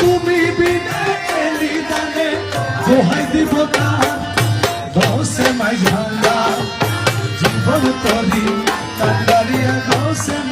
তুমি বিনে দানে দোহাই দিব দশে মাই ঝান্ডা জীবন তরি তান্ডারিয়া দশে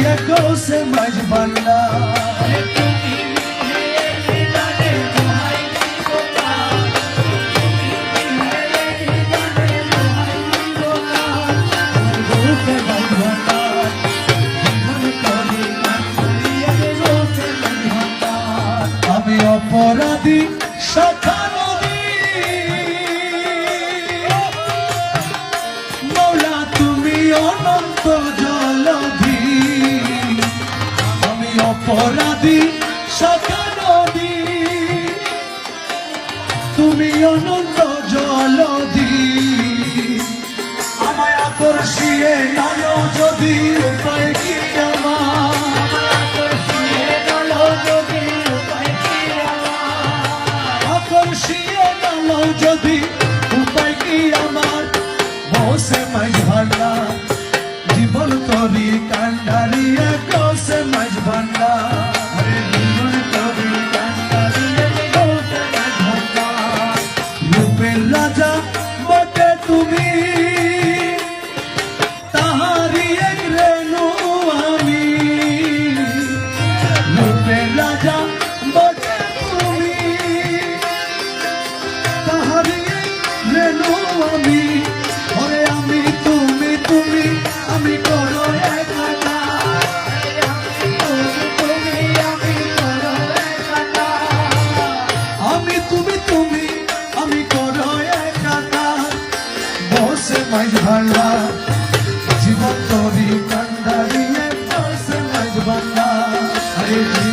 কাটারিয়া কোসে মাঝ ভান্ডা আমি অপরাধী নদী মৌলা তুমি অনন্ত অপরাধী নদী তুমি অনন্ত জলধি আমায় আকর্ষিয়ে নালো যদি উপায় কি আকর্ষিয়ে নালো যদি উপায় কি আমার? বসে মাঝ ভান্ডা জীবন তরি আমি? ওরে আমি, তুমি তুমি, আমি করো আমি তুমি তুমি, আমি করো একাটা বসে মাঝ ভান্ডা জীবন তরি কান্ডারিয়ে বসে মাঝ ভান্ডা আরে